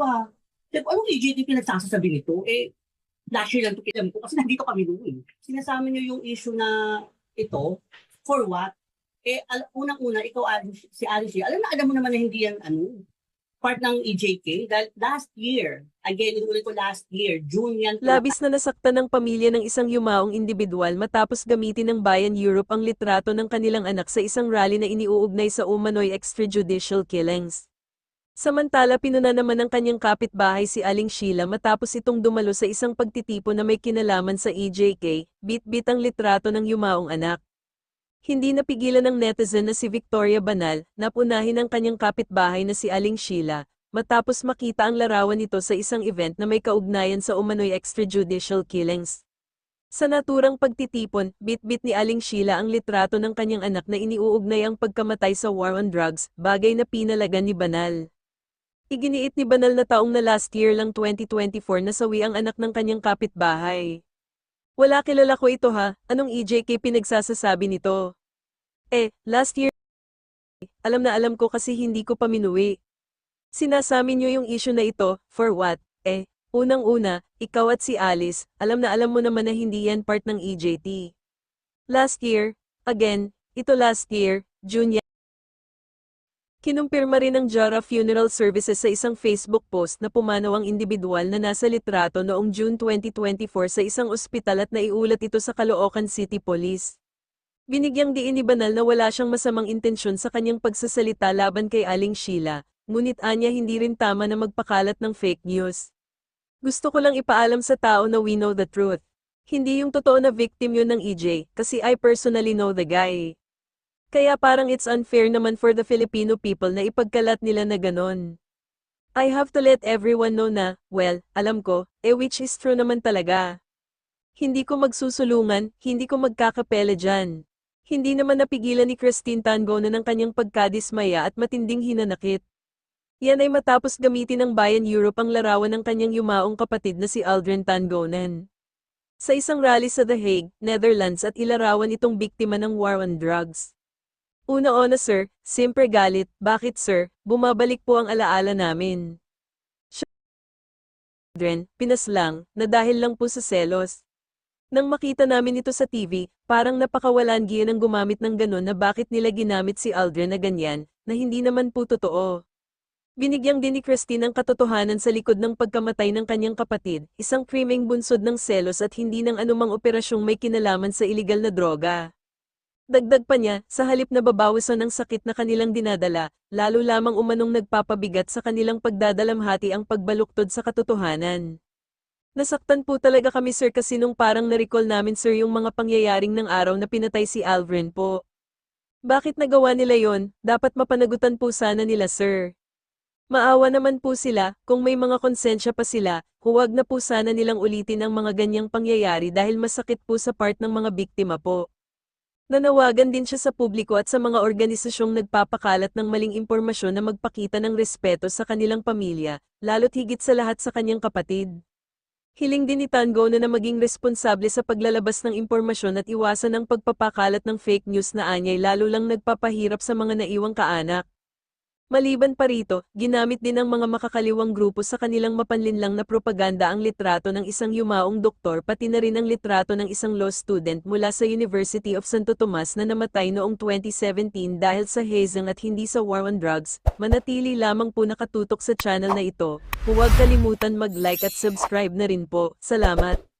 ah, sabi ko, anong EJT pinagsasasabi nito? Eh, last year lang ito pinam ko kasi nandito kami noon. eh. Sinasama niyo yung issue na ito, for what? Eh, al- unang-una, ikaw, si Alice, alam na alam mo naman na hindi yan, ano, part ng EJK. Dahil last year, again, inuulit ko last year, June yan. Labis na nasaktan ng pamilya ng isang yumaong individual matapos gamitin ng Bayan Europe ang litrato ng kanilang anak sa isang rally na iniuugnay sa umano'y extrajudicial killings. Samantala pinuna naman ng kanyang kapitbahay si Aling Sheila matapos itong dumalo sa isang pagtitipo na may kinalaman sa EJK, bit-bit ang litrato ng yumaong anak. Hindi napigilan ng netizen na si Victoria Banal, napunahin ang kanyang kapitbahay na si Aling Sheila, matapos makita ang larawan nito sa isang event na may kaugnayan sa umano'y extrajudicial killings. Sa naturang pagtitipon, bit-bit ni Aling Sheila ang litrato ng kanyang anak na iniuugnay ang pagkamatay sa war on drugs, bagay na pinalagan ni Banal. Iginiit ni Banal na taong na last year lang 2024 nasawi ang anak ng kanyang kapitbahay. Wala kilala ko ito ha, anong EJK pinagsasasabi nito? Eh, last year, alam na alam ko kasi hindi ko paminuwi. Sinasami niyo yung issue na ito, for what? Eh, unang-una, ikaw at si Alice, alam na alam mo naman na hindi yan part ng EJT. Last year, again, ito last year, June. Kinumpirma rin ng Jara Funeral Services sa isang Facebook post na pumanaw ang individual na nasa litrato noong June 2024 sa isang ospital at naiulat ito sa Caloocan City Police. Binigyang diin ni Banal na wala siyang masamang intensyon sa kanyang pagsasalita laban kay Aling Sheila, ngunit anya hindi rin tama na magpakalat ng fake news. Gusto ko lang ipaalam sa tao na we know the truth. Hindi yung totoo na victim yun ng EJ, kasi I personally know the guy. Kaya parang it's unfair naman for the Filipino people na ipagkalat nila na ganon. I have to let everyone know na, well, alam ko, eh which is true naman talaga. Hindi ko magsusulungan, hindi ko magkakapela dyan. Hindi naman napigilan ni Christine Tangona ng kanyang pagkadismaya at matinding hinanakit. Yan ay matapos gamitin ng Bayan Europe ang larawan ng kanyang yumaong kapatid na si Aldrin Tangonan. Sa isang rally sa The Hague, Netherlands at ilarawan itong biktima ng war on drugs. Una-una sir, simpre galit, bakit sir, bumabalik po ang alaala namin. Children, pinaslang, na dahil lang po sa selos. Nang makita namin ito sa TV, parang napakawalan giyan ang gumamit ng ganon na bakit nila ginamit si Aldrin na ganyan, na hindi naman po totoo. Binigyang din ni Christine ang katotohanan sa likod ng pagkamatay ng kanyang kapatid, isang krimeng bunsod ng selos at hindi ng anumang operasyong may kinalaman sa iligal na droga. Dagdag pa niya, sa halip na babawasan ng sakit na kanilang dinadala, lalo lamang umanong nagpapabigat sa kanilang pagdadalamhati ang pagbaluktod sa katotohanan. Nasaktan po talaga kami sir kasi nung parang na-recall namin sir yung mga pangyayaring ng araw na pinatay si Alvin po. Bakit nagawa nila yon? Dapat mapanagutan po sana nila sir. Maawa naman po sila, kung may mga konsensya pa sila, huwag na po sana nilang ulitin ang mga ganyang pangyayari dahil masakit po sa part ng mga biktima po. Nanawagan din siya sa publiko at sa mga organisasyong nagpapakalat ng maling impormasyon na magpakita ng respeto sa kanilang pamilya, lalo't higit sa lahat sa kanyang kapatid. Hiling din ni Tango na na maging responsable sa paglalabas ng impormasyon at iwasan ang pagpapakalat ng fake news na anyay lalo lang nagpapahirap sa mga naiwang kaanak. Maliban pa rito, ginamit din ng mga makakaliwang grupo sa kanilang mapanlinlang na propaganda ang litrato ng isang yumaong doktor pati na rin ang litrato ng isang law student mula sa University of Santo Tomas na namatay noong 2017 dahil sa hazing at hindi sa war on drugs. Manatili lamang po nakatutok sa channel na ito. Huwag kalimutan mag-like at subscribe na rin po. Salamat!